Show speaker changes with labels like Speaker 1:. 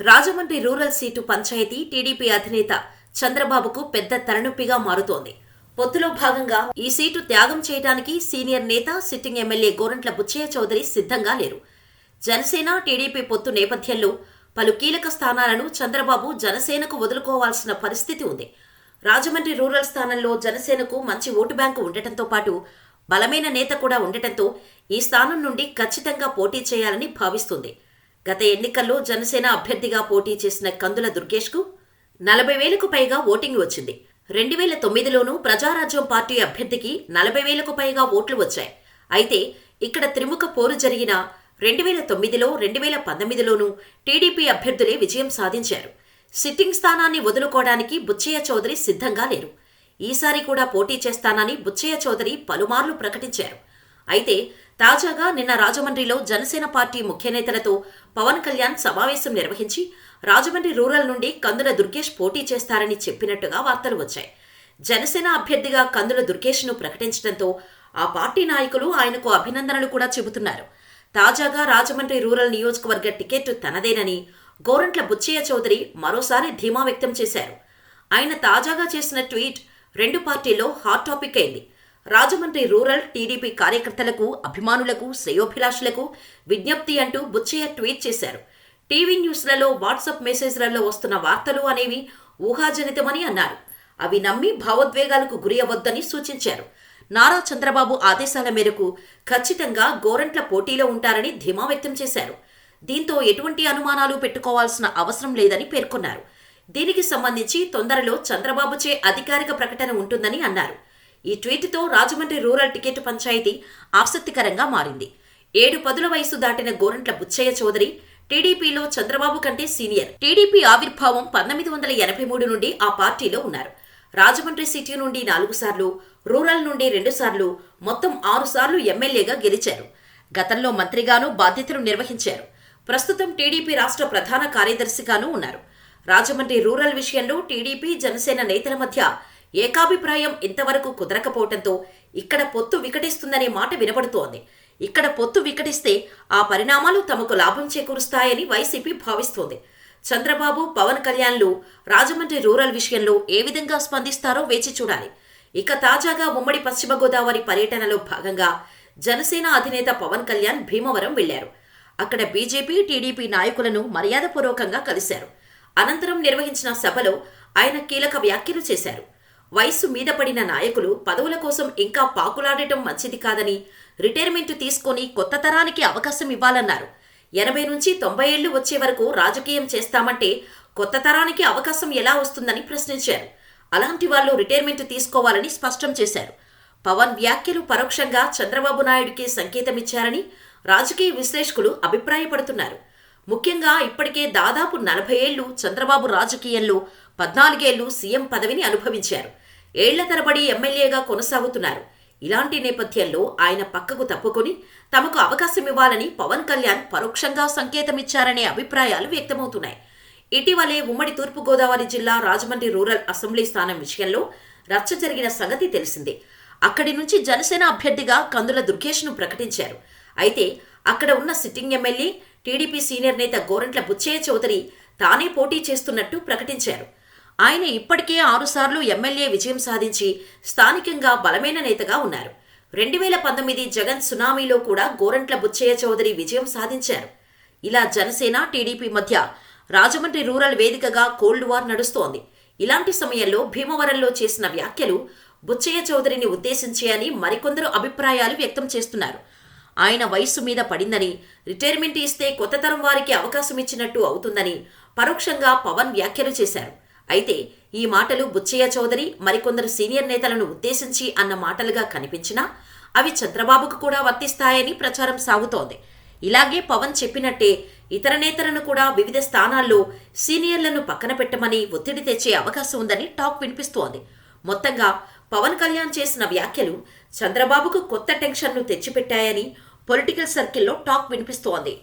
Speaker 1: Rajahmundry rural seat panchayat TDP అధినేత చంద్రబాబుకు పెద్ద తలనొప్పిగా మారుతోంది. పొత్తులో భాగంగా ఈ సీటు త్యాగం చేయడానికి సీనియర్ నేత సిట్టింగ్ ఎమ్మెల్యే గోరంట్ల బుచ్చయ్య చౌదరి సిద్ధంగా లేరు. జనసేన టీడీపీ పొత్తు నేపథ్యంలో పలు కీలక స్థానాలను చంద్రబాబు జనసేనకు వదులుకోవాల్సిన పరిస్థితి ఉంది. రాజమండ్రి రూరల్ స్థానంలో జనసేనకు మంచి ఓటు బ్యాంకు ఉండటంతో పాటు బలమైన నేత కూడా ఉండటంతో ఈ స్థానం నుండి ఖచ్చితంగా పోటీ చేయాలని భావిస్తుంది. గత ఎన్నికల్లో జనసేన అభ్యర్థిగా పోటీ చేసిన కందుల దుర్గేష్కు నలభై వేలకు పైగా ఓటింగ్ వచ్చింది. రెండు వేల తొమ్మిదిలోనూ ప్రజారాజ్యం పార్టీ అభ్యర్థికి నలభై వేలకు పైగా ఓట్లు వచ్చాయి. అయితే ఇక్కడ త్రిముఖ పోరు జరిగిన రెండు వేల తొమ్మిదిలో రెండు వేల పంతొమ్మిదిలోనూ టీడీపీ అభ్యర్థులే విజయం సాధించారు. సిట్టింగ్ స్థానాన్ని వదులుకోవడానికి బుచ్చయ్య చౌదరి సిద్ధంగా లేరు. ఈసారి కూడా పోటీ చేస్తానని బుచ్చయ్య చౌదరి పలుమార్లు ప్రకటించారు. అయితే తాజాగా నిన్న రాజమండ్రిలో జనసేన పార్టీ ముఖ్యనేతలతో పవన్ కళ్యాణ్ సమావేశం నిర్వహించి రాజమండ్రి రూరల్ నుండి కందుల దుర్గేష్ పోటీ చేస్తారని చెప్పినట్టుగా వార్తలు వచ్చాయి. జనసేన అభ్యర్థిగా కందుల దుర్గేష్ను ప్రకటించడంతో ఆ పార్టీ నాయకులు ఆయనకు అభినందనలు కూడా చెబుతున్నారు. తాజాగా రాజమండ్రి రూరల్ నియోజకవర్గ టికెట్ తనదేనని గోరంట్ల బుచ్చయ్య చౌదరి మరోసారి ధీమా వ్యక్తం చేశారు. ఆయన తాజాగా చేసిన ట్వీట్ రెండు పార్టీల్లో హాట్ టాపిక్ అయింది. రాజమండ్రి రూరల్ టీడీపీ కార్యకర్తలకు అభిమానులకు శ్రేయోభిలాషులకు విజ్ఞప్తి అంటూ బుచ్చయ్య ట్వీట్ చేశారు. టీవీ న్యూస్లలో వాట్సాప్ మెసేజ్లలో వస్తున్న వార్తలు అనేవి ఊహాజనితమని అన్నారు. అవి నమ్మి భావోద్వేగాలకు గురి అవ్వద్దని సూచించారు. నారా చంద్రబాబు ఆదేశాల మేరకు ఖచ్చితంగా గోరంట్ల పోటీలో ఉంటారని ధీమా వ్యక్తం చేశారు. దీంతో ఎటువంటి అనుమానాలు పెట్టుకోవాల్సిన అవసరం లేదని పేర్కొన్నారు. దీనికి సంబంధించి తొందరలో చంద్రబాబుచే అధికారిక ప్రకటన ఉంటుందని అన్నారు. ఈ ట్వీట్తో రాజమండ్రి రూరల్ టికెట్ పంచాయతీ ఆసక్తికరంగా మారింది. ఏడు పదుల వయసు దాటిన గోరంట్ల బుచ్చయ్య చౌదరి టీడీపీలో చంద్రబాబు కంటే సీనియర్. టీడీపీ ఆవిర్భావం పంతొమ్మిది వందల ఎనభై మూడు నుండి ఆ పార్టీలో ఉన్నారు. రాజమండ్రి సిటీ నుండి నాలుగు సార్లు రూరల్ నుండి రెండు సార్లు మొత్తం ఆరు సార్లు ఎమ్మెల్యేగా గెలిచారు. గతంలో మంత్రిగాను బాధ్యతలు నిర్వహించారు. ప్రస్తుతం టీడీపీ రాష్ట్ర ప్రధాన కార్యదర్శిగానూ ఉన్నారు. రాజమండ్రి రూరల్ విషయంలో టీడీపీ జనసేన నేతల మధ్య ఏకాభిప్రాయం ఇంతవరకు కుదరకపోవటంతో ఇక్కడ పొత్తు వికటిస్తుందనే మాట వినబడుతోంది. ఇక్కడ పొత్తు వికటిస్తే ఆ పరిణామాలు తమకు లాభం చేకూరుస్తాయని వైసీపీ భావిస్తోంది. చంద్రబాబు పవన్ కళ్యాణ్లు రాజమండ్రి రూరల్ విషయంలో ఏ విధంగా స్పందిస్తారో వేచి చూడాలి. ఇక తాజాగా ఉమ్మడి పశ్చిమ గోదావరి పర్యటనలో భాగంగా జనసేన అధినేత పవన్ కళ్యాణ్ భీమవరం వెళ్ళారు. అక్కడ బీజేపీ టీడీపీ నాయకులను మర్యాదపూర్వకంగా కలిశారు. అనంతరం నిర్వహించిన సభలో ఆయన కీలక వ్యాఖ్యలు చేశారు. వయస్సు మీద పడిన నాయకులు పదవుల కోసం ఇంకా పాకులాడటం మంచిది కాదని రిటైర్మెంట్ తీసుకొని కొత్త తరానికి అవకాశం ఇవ్వాలన్నారు. ఎనభై నుంచి తొంభై ఏళ్ళు వచ్చే వరకు రాజకీయం చేస్తామంటే కొత్త తరానికి అవకాశం ఎలా వస్తుందని ప్రశ్నించారు. అలాంటి వాళ్ళు రిటైర్మెంట్ తీసుకోవాలని స్పష్టం చేశారు. పవన్ వ్యాఖ్యలు పరోక్షంగా చంద్రబాబు నాయుడికి సంకేతమిచ్చారని రాజకీయ విశ్లేషకులు అభిప్రాయపడుతున్నారు. ముఖ్యంగా ఇప్పటికే దాదాపు నలభై ఏళ్ళు చంద్రబాబు రాజకీయంలో పద్నాలుగేళ్ళు సీఎం పదవిని అనుభవించారు. ఏళ్ళ తరబడి ఎమ్మెల్యేగా కొనసాగుతున్నారు. ఇలాంటి నేపథ్యంలో ఆయన పక్కకు తప్పుకొని తమకు అవకాశం ఇవ్వాలని పవన్ కళ్యాణ్ పరోక్షంగా సంకేతమిచ్చారనే అభిప్రాయాలు వ్యక్తమవుతున్నాయి. ఇటీవలే ఉమ్మడి తూర్పుగోదావరి జిల్లా రాజమండ్రి రూరల్ అసెంబ్లీ స్థానం విషయంలో రచ్చ జరిగిన సంగతి తెలిసిందే. అక్కడి నుంచి జనసేన అభ్యర్థిగా కందుల దుర్గేష్ను ప్రకటించారు. అయితే అక్కడ ఉన్న సిట్టింగ్ ఎమ్మెల్యే టీడీపీ సీనియర్ నేత గోరంట్ల బుచ్చయ్య చౌదరి తానే పోటీ చేస్తున్నట్టు ప్రకటించారు. ఆయన ఇప్పటికే ఆరుసార్లు ఎమ్మెల్యే విజయం సాధించి స్థానికంగా బలమైన నేతగా ఉన్నారు. రెండు వేల పంతొమ్మిది జగన్ సునామీలో కూడా గోరంట్ల బుచ్చయ్య చౌదరి విజయం సాధించారు. ఇలా జనసేన టీడీపీ మధ్య రాజమండ్రి రూరల్ వేదికగా కోల్డ్ వార్ నడుస్తోంది. ఇలాంటి సమయంలో భీమవరంలో చేసిన వ్యాఖ్యలు బుచ్చయ్య చౌదరిని ఉద్దేశించి అని మరికొందరు అభిప్రాయాలు వ్యక్తం చేస్తున్నారు. ఆయన వయస్సు మీద పడిందని రిటైర్మెంట్ ఇస్తే కొత్త తరం వారికి అవకాశం ఇచ్చినట్టు అవుతుందని పరోక్షంగా పవన్ వ్యాఖ్యలు చేశారు. అయితే ఈ మాటలు బుచ్చయ్య చౌదరి మరికొందరు సీనియర్ నేతలను ఉద్దేశించి అన్న మాటలుగా కనిపించినా అవి చంద్రబాబుకు కూడా వర్తిస్తాయని ప్రచారం సాగుతోంది. ఇలాగే పవన్ చెప్పినట్టే ఇతర నేతలను కూడా వివిధ స్థానాల్లో సీనియర్లను పక్కన పెట్టమని ఒత్తిడి తెచ్చే అవకాశం ఉందని టాక్ వినిపిస్తోంది. మొత్తంగా పవన్ కళ్యాణ్ చేసిన వ్యాఖ్యలు చంద్రబాబుకు కొత్త టెన్షన్ను తెచ్చిపెట్టాయని పొలిటికల్ సర్కిల్లో టాక్ వినిపిస్తోంది.